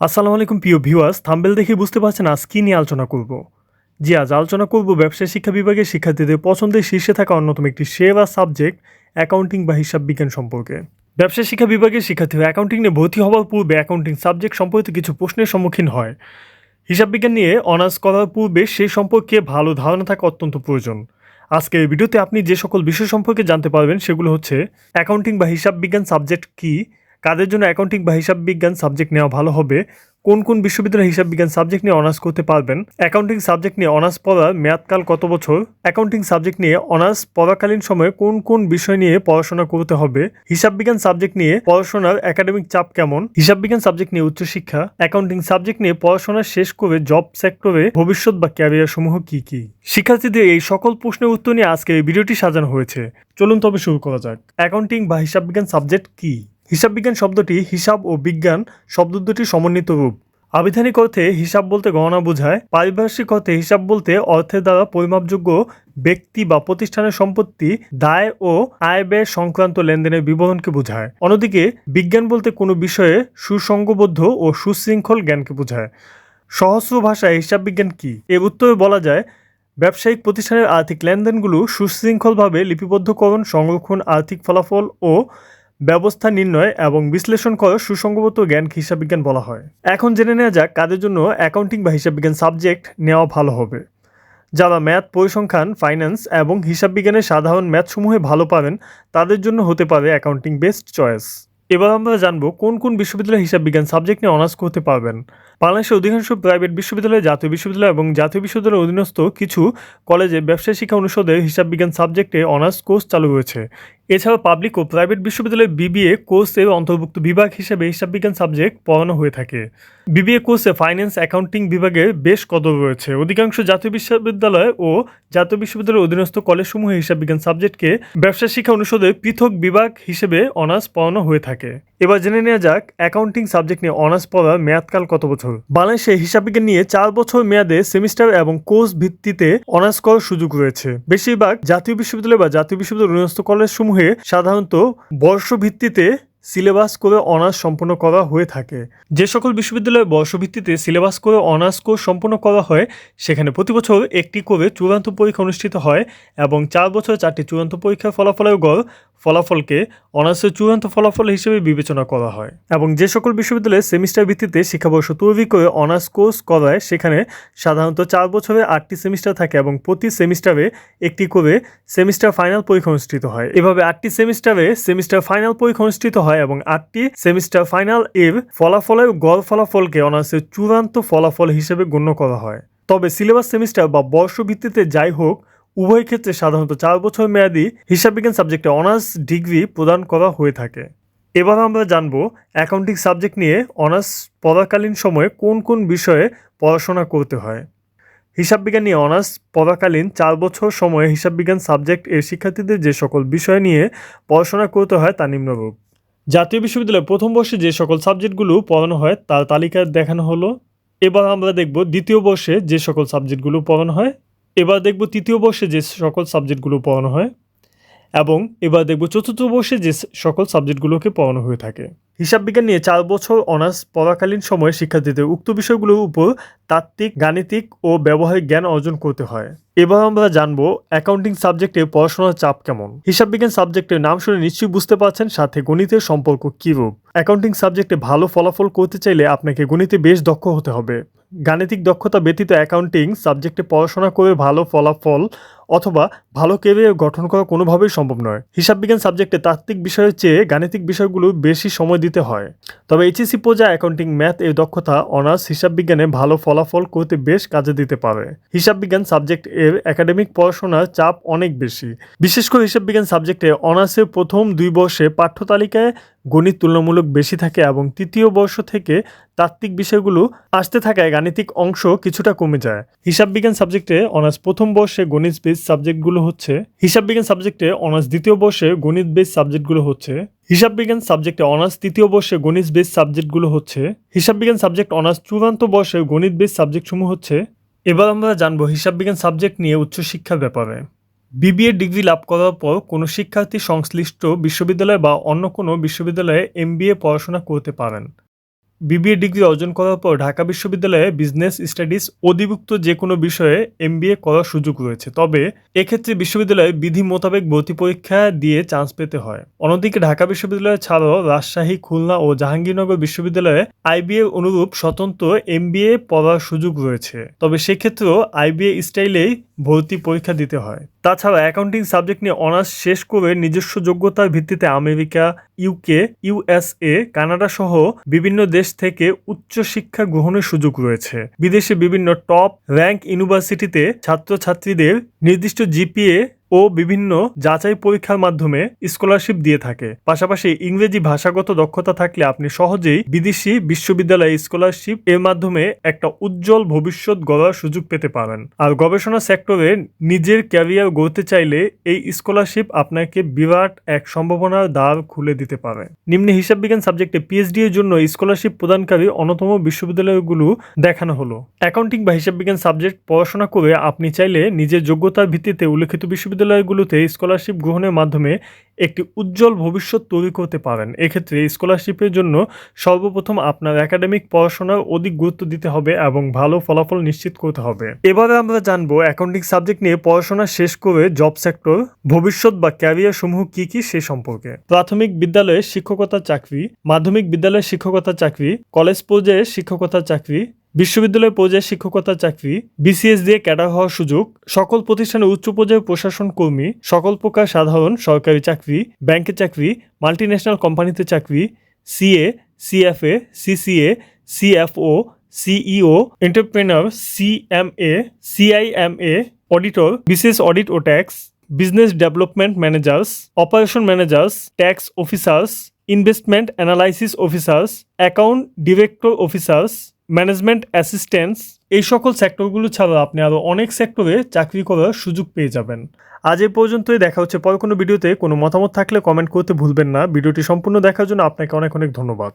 আসসালামু আলাইকুম, প্রিয় ভিউয়ার্স। থাম্বেল দেখে বুঝতে পারছেন আজ কী নিয়ে আলোচনা করব। জি, আজ আলোচনা করব ব্যবসায় শিক্ষা বিভাগের শিক্ষার্থীদের পছন্দের শীর্ষে থাকা অন্যতম একটি সেরা সাবজেক্ট, অ্যাকাউন্টিং বা হিসাব বিজ্ঞান সম্পর্কে। ব্যবসায় শিক্ষা বিভাগের শিক্ষার্থীরা অ্যাকাউন্টিং নিয়ে ভর্তি হওয়ার পূর্বে অ্যাকাউন্টিং সাবজেক্ট সম্পর্কিত কিছু প্রশ্নের সম্মুখীন হয়। হিসাব বিজ্ঞান নিয়ে অনার্স করার পূর্বে সেই সম্পর্কে ভালো ধারণা থাকা অত্যন্ত প্রয়োজন। আজকের ভিডিওতে আপনি যে সকল বিষয় সম্পর্কে জানতে পারবেন সেগুলো হচ্ছে, অ্যাকাউন্টিং বা হিসাব বিজ্ঞান সাবজেক্ট কী কাদের জন্য অ্যাকাউন্টিং বা হিসাব বিজ্ঞান সাবজেক্ট নেওয়া ভালো হবে, কোন কোন বিশ্ববিদ্যালয়ে হিসাব বিজ্ঞান সাবজেক্ট নিয়ে অনার্স করতে পারবেন? অ্যাকাউন্টিং সাবজেক্ট নিয়ে অনার্স পড়ার মেয়াদকাল কত বছর? অ্যাকাউন্টিং সাবজেক্ট নিয়ে অনার্স পড়াকালীন সময়ে কোন কোন বিষয় নিয়ে পড়াশোনা করতে হবে? হিসাব বিজ্ঞান সাবজেক্ট নিয়ে পড়াশোনার একাডেমিক চাপ কেমন? হিসাব বিজ্ঞান সাবজেক্ট নিয়ে উচ্চশিক্ষা অ্যাকাউন্টিং সাবজেক্ট নিয়ে পড়াশোনা শেষ করে জব সেক্টরে ভবিষ্যৎ বা ক্যারিয়ার সমূহ কি কি? শিক্ষার্থীদের এই সকল প্রশ্নের উত্তর নিয়ে আজকে এই ভিডিওটি সাজানো হয়েছে। চলুন তবে শুরু করা যাক। অ্যাকাউন্টিং বা হিসাব বিজ্ঞান সাবজেক্ট কি? হিসাব বিজ্ঞান শব্দটি হিসাব ও বিজ্ঞান শব্দ দুটির সমন্বিত রূপ। আবিধানিক অর্থে হিসাব বলতে গণনা বোঝায়, পারিভাষিক অর্থে হিসাব বলতে অর্থের দ্বারা পরিমাপযোগ্য ব্যক্তি বা প্রতিষ্ঠানের সম্পত্তি, দায় ও আয় ব্যয় সংক্রান্ত লেনদেনের বিবরণকে বোঝায়। অন্যদিকে, বিজ্ঞান বলতে কোনো বিষয়ে সুসংগবদ্ধ ও সুশৃঙ্খল জ্ঞানকে বোঝায়। সহস্র ভাষায় হিসাব বিজ্ঞান কি? এর উত্তরে বলা যায়, ব্যবসায়িক প্রতিষ্ঠানের আর্থিক লেনদেনগুলো সুশৃঙ্খলভাবে লিপিবদ্ধকরণ, সংরক্ষণ, আর্থিক ফলাফল ও ব্যবস্থা নির্ণয় এবং বিশ্লেষণ করা সুসংগত জ্ঞান হিসাব বিজ্ঞান বলা হয়। এখন জেনে নেওয়া যাক কাদের জন্য অ্যাকাউন্টিং বা হিসাব বিজ্ঞান সাবজেক্ট নেওয়া ভালো হবে। যারা ম্যাথ পরিসংখ্যান ফাইন্যান্স এবং হিসাব বিজ্ঞানের সাধারণ ম্যাথসমূহে ভালো পাবেন, তাদের জন্য হতে পারে অ্যাকাউন্টিং বেস্ট চয়েস এবার আমরা জানব কোন কোন বিশ্ববিদ্যালয়ে হিসাব বিজ্ঞান সাবজেক্ট নিয়ে অনার্স করতে পারবেন। বাংলাদেশের অধিকাংশ প্রাইভেট বিশ্ববিদ্যালয় জাতীয় বিশ্ববিদ্যালয় এবং জাতীয় বিশ্ববিদ্যালয়ের অধীনস্থ কিছু কলেজে ব্যবসায় শিক্ষা অনুষদের হিসাব বিজ্ঞান সাবজেক্টে অনার্স কোর্স চালু রয়েছে এছাড়াও পাবলিক ও প্রাইভেট বিশ্ববিদ্যালয়ে বিবিএ কোর্সের অন্তর্ভুক্ত বিভাগ হিসেবে হিসাব বিজ্ঞান সাবজেক্ট পড়ানো হয়ে থাকে। বিবিএ কোর্সে ফাইন্যান্স অ্যাকাউন্টিং বিভাগের বেশ কদর রয়েছে। অধিকাংশ জাতীয় বিশ্ববিদ্যালয় ও জাতীয় বিশ্ববিদ্যালয়ের অধীনস্থ কলেজসমূহে হিসাব বিজ্ঞান সাবজেক্টকে ব্যবসা শিক্ষা অনুষদের পৃথক বিভাগ হিসেবে অনার্স পড়ানো হয়ে থাকে। এবার জেনে নেওয়া যাক অ্যাকাউন্টিং সাবজেক্ট নিয়ে অনার্স পড়ার মেয়াদকাল কত বছর? বাংলাদেশে হিসাব বিজ্ঞান নিয়ে চার বছর মেয়াদে সেমিস্টার এবং কোর্স ভিত্তিতে অনার্স করার সুযোগ রয়েছে। বেশিরভাগ জাতীয় বিশ্ববিদ্যালয় বা জাতীয় বিশ্ববিদ্যালয়ের অধীনস্থ কলেজ সমূহে সাধারণত বর্ষ ভিত্তিতে সিলেবাস করে অনার্স সম্পন্ন করা হয়ে থাকে। যে সকল বিশ্ববিদ্যালয়ে বর্ষভিত্তিতে সিলেবাস করে অনার্স কোর্স সম্পন্ন করা হয়, সেখানে প্রতি বছর একটি করে চূড়ান্ত পরীক্ষা অনুষ্ঠিত হয় এবং চার বছর চারটি চূড়ান্ত পরীক্ষার ফলাফলের গড় ফলাফলকে অনার্সের চূড়ান্ত ফলাফল হিসেবে বিবেচনা করা হয় এবং যে সকল বিশ্ববিদ্যালয়ে সেমিস্টার ভিত্তিতে শিক্ষাবর্ষ তৈরি করে অনার্স কোর্স করায়, সেখানে সাধারণত চার বছরে আটটি সেমিস্টার থাকে এবং প্রতি সেমিস্টারে একটি করে সেমিস্টার ফাইনাল পরীক্ষা অনুষ্ঠিত হয়। এভাবে আটটি সেমিস্টারে সেমিস্টার ফাইনাল পরীক্ষা অনুষ্ঠিত হয় এবং আটটি সেমিস্টার ফাইনাল এর ফলাফলের গড় ফলাফলকে অনার্সের চূড়ান্ত ফলাফল হিসেবে গণ্য করা হয়। তবে সিলেবাস সেমিস্টার বা বর্ষ ভিত্তিতে যাই হোক উভয় ক্ষেত্রে সাধারণত চার বছর মেয়াদি হিসাববিজ্ঞান সাবজেক্টে অনার্স ডিগ্রি প্রদান করা হয়ে থাকে। এবার আমরা জানব অ্যাকাউন্টিং সাবজেক্ট নিয়ে অনার্স পড়াকালীন সময়ে কোন কোন বিষয়ে পড়াশোনা করতে হয়। হিসাববিজ্ঞান নিয়ে অনার্স পড়াকালীন চার বছর সময়ে হিসাববিজ্ঞান সাবজেক্ট এর শিক্ষার্থীদের যে সকল বিষয় নিয়ে পড়াশোনা করতে হয় তা নিম্নরূপ। জাতীয় বিশ্ববিদ্যালয়ে প্রথম বর্ষে যে সকল সাবজেক্টগুলো পড়ানো হয় তার তালিকা দেখানো হলো। এবার আমরা দেখব দ্বিতীয় বর্ষে যে সকল সাবজেক্টগুলো পড়ানো হয় এবার দেখব তৃতীয় বর্ষে যে সকল সাবজেক্টগুলো পড়ানো হয় এবং এবার দেখব চতুর্থ বর্ষে যে সকল সাবজেক্টগুলোকে পড়ানো হয়ে থাকে। হিসাব বিজ্ঞান নিয়ে চার বছর অনার্স পড়াকালীন সময়ে শিক্ষার্থীদের উক্ত বিষয়গুলোর উপর তাত্ত্বিক, গাণিতিক ও ব্যবহারিক জ্ঞান অর্জন করতে হয়। এবার আমরা জানব অ্যাকাউন্টিং সাবজেক্টে পড়াশোনার চাপ কেমন। হিসাব বিজ্ঞান সাবজেক্টের নাম শুনে নিশ্চয়ই বুঝতে পারছেন সাথে গণিতের সম্পর্ক কীরূপ। অ্যাকাউন্টিং সাবজেক্টে ভালো ফলাফল করতে চাইলে আপনাকে গণিতে বেশ দক্ষ হতে হবে। গাণিতিক দক্ষতা ব্যতীত অ্যাকাউন্টিং সাবজেক্টে পড়াশোনা করে ভালো ফলাফল অথবা ভালো কেরিয়ার গঠন করা কোনোভাবেই সম্ভব নয়। হিসাব বিজ্ঞান সাবজেক্টে তাত্ত্বিক বিষয়ের চেয়ে গাণিতিক বিষয়গুলো বেশি সময় দিতে হয়। তবে এইচএসি পর্যায়ে অ্যাকাউন্টিং ম্যাথ এর দক্ষতা অনার্স হিসাব বিজ্ঞানে ভালো ফলাফল করতে বেশ কাজে দিতে পারে। হিসাব বিজ্ঞান সাবজেক্ট এর একাডেমিক পড়াশোনার চাপ অনেক বেশি। বিশেষ করে হিসাব বিজ্ঞান সাবজেক্টে অনার্সের প্রথম দুই বর্ষে পাঠ্য তালিকায় গণিত তুলনামূলক বেশি থাকে এবং তৃতীয় বর্ষ থেকে তাত্ত্বিক বিষয়গুলো আসতে থাকায় গাণিতিক অংশ কিছুটা কমে যায়। হিসাব বিজ্ঞান সাবজেক্টে অনার্স প্রথম বর্ষে গণিত বেস সাবজেক্টগুলো হচ্ছে, হিসাব বিজ্ঞান সাবজেক্টে অনার্স দ্বিতীয় বর্ষে গণিত বেস সাবজেক্টগুলো হচ্ছে, হিসাব বিজ্ঞান সাবজেক্টে অনার্স তৃতীয় বর্ষে গণিত বেস সাবজেক্টগুলো হচ্ছে, হিসাব বিজ্ঞান সাবজেক্ট অনার্স চূড়ান্ত বর্ষে গণিত বেস সাবজেক্টসমূহ হচ্ছে। এবার আমরা জানব হিসাব বিজ্ঞান সাবজেক্ট নিয়ে উচ্চশিক্ষার ব্যাপারে। বিবিএ ডিগ্রি লাভ করার পর কোনো শিক্ষার্থী সংশ্লিষ্ট বিশ্ববিদ্যালয় বা অন্য কোনো বিশ্ববিদ্যালয়ে এমবিএ পড়াশোনা করতে পারেন। বিবিএ ডিগ্রি অর্জন করার পর ঢাকা বিশ্ববিদ্যালয়ে বিজনেস স্টাডিজ অধিভুক্ত যে কোনো বিষয়ে এমবিএ করার সুযোগ রয়েছে। তবে এক্ষেত্রে বিশ্ববিদ্যালয়ে বিধি মোতাবেক ভর্তি পরীক্ষা দিয়ে চান্স পেতে হয়। অন্যদিকে ঢাকা বিশ্ববিদ্যালয় ছাড়াও রাজশাহী, খুলনা ও জাহাঙ্গীরনগর বিশ্ববিদ্যালয়ে আইবিএ অনুরূপ স্বতন্ত্র এমবিএ পড়ার সুযোগ রয়েছে। তবে সেক্ষেত্রেও আইবিএ স্টাইলেই ভর্তি পরীক্ষা দিতে হয়। তাছাড়া অ্যাকাউন্টিং সাবজেক্ট নিয়ে অনার্স শেষ করে নিজস্ব যোগ্যতার ভিত্তিতে আমেরিকা ইউকে ইউএসএ কানাডা সহ বিভিন্ন দেশ থেকে উচ্চ শিক্ষা গ্রহণের সুযোগ রয়েছে। বিদেশে বিভিন্ন টপ র্যাঙ্ক ইউনিভার্সিটিতে ছাত্রছাত্রীদের নির্দিষ্ট জিপিএ ও বিভিন্ন যাচাই পরীক্ষার মাধ্যমে স্কলারশিপ দিয়ে থাকে। পাশাপাশি ইংরেজি ভাষাগত দক্ষতা থাকলে আপনি সহজেই বিদেশি বিশ্ববিদ্যালয়ে স্কলারশিপ এর মাধ্যমে একটা উজ্জ্বল ভবিষ্যৎ গড়ার সুযোগ পেতে পারেন। আর গবেষণা সেক্টরে নিজের ক্যারিয়ার গড়তে চাইলে এই স্কলারশিপ আপনাকে বিরাট এক সম্ভাবনার দ্বার খুলে দিতে পারে। নিম্নে হিসাব বিজ্ঞান সাবজেক্টে পিএইচডি এর জন্য স্কলারশিপ প্রদানকারী অন্যতম বিশ্ববিদ্যালয়গুলো দেখানো হলো। অ্যাকাউন্টিং বা হিসাব বিজ্ঞান সাবজেক্ট পড়াশোনা করে আপনি চাইলে নিজের যোগ্যতার ভিত্তিতে উল্লেখিত বিশ্ববিদ্যালয়গুলোতে স্কলারশিপ গ্রহণের মাধ্যমে একটি উজ্জ্বল ভবিষ্যৎ তৈরি করতে পারেন। এক্ষেত্রে স্কলারশিপের জন্য সর্বপ্রথম আপনার একাডেমিক পড়াশোনার অধিক গুরুত্ব দিতে হবে এবং ভালো ফলাফল নিশ্চিত করতে হবে। এবারে আমরা জানব অ্যাকাউন্টিং সাবজেক্ট নিয়ে পড়াশোনা শেষ করে জব সেক্টর ভবিষ্যৎ বা ক্যারিয়ার সমূহ কি কি সে সম্পর্কে। প্রাথমিক বিদ্যালয়ে শিক্ষকতা চাকরি, মাধ্যমিক বিদ্যালয়ে শিক্ষকতা চাকরি কলেজ পর্যায়ে শিক্ষকতা চাকরি বিশ্ববিদ্যালয় পর্যায়ে শিক্ষকতার চাকরি বিসিএস দিয়ে ক্যাডার হওয়ার সুযোগ, সকল প্রতিষ্ঠানে উচ্চ পর্যায়ে প্রশাসন কর্মী, সকল প্রকার সাধারণ সরকারি চাকরি, ব্যাংকে চাকরি মাল্টিন্যাশনাল কোম্পানিতে চাকরি CA CFA CCA CFO CEO entrepreneur CMA CIMA auditor বিশেষ অডিট ও tax business development managers operation managers tax officers investment analysis officers account director officers management assistance এই সকল সেক্টরগুলো ছাড়া আপনি আরও অনেক সেক্টরে চাকরি করার সুযোগ পেয়ে যাবেন। আজ এ পর্যন্তই, দেখা হচ্ছে পরে কোনো ভিডিওতে কোনো মতামত থাকলে কমেন্ট করতে ভুলবেন না। ভিডিওটি সম্পূর্ণ দেখার জন্য আপনাকে অনেক অনেক ধন্যবাদ।